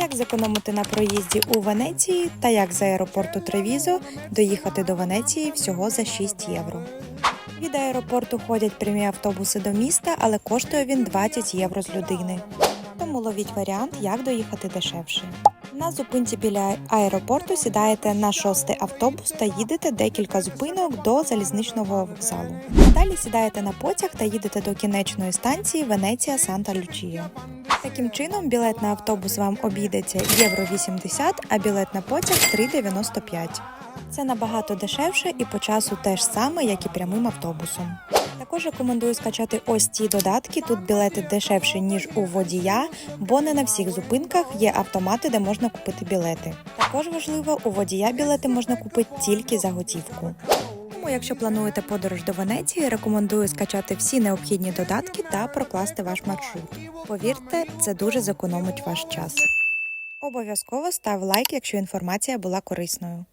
Як зекономити на проїзді у Венеції та як з аеропорту Тревізо доїхати до Венеції всього за 6 євро. Від аеропорту ходять прямі автобуси до міста, але коштує він 20 євро з людини. Тому ловіть варіант, як доїхати дешевше. На зупинці біля аеропорту сідаєте на шостий автобус та їдете декілька зупинок до залізничного вокзалу. Далі сідаєте на потяг та їдете до кінечної станції Венеція Санта Лючія. Таким чином, білет на автобус вам обійдеться євро 80, а білет на потяг 3,95. Це набагато дешевше і по часу теж саме, як і прямим автобусом. Також рекомендую скачати ось ці додатки. Тут білети дешевші, ніж у водія, бо не на всіх зупинках є автомати, де можна купити білети. Також важливо, у водія білети можна купити тільки за готівку. Якщо плануєте подорож до Венеції, рекомендую скачати всі необхідні додатки та прокласти ваш маршрут. Повірте, це дуже зекономить ваш час. Обов'язково став лайк, якщо інформація була корисною.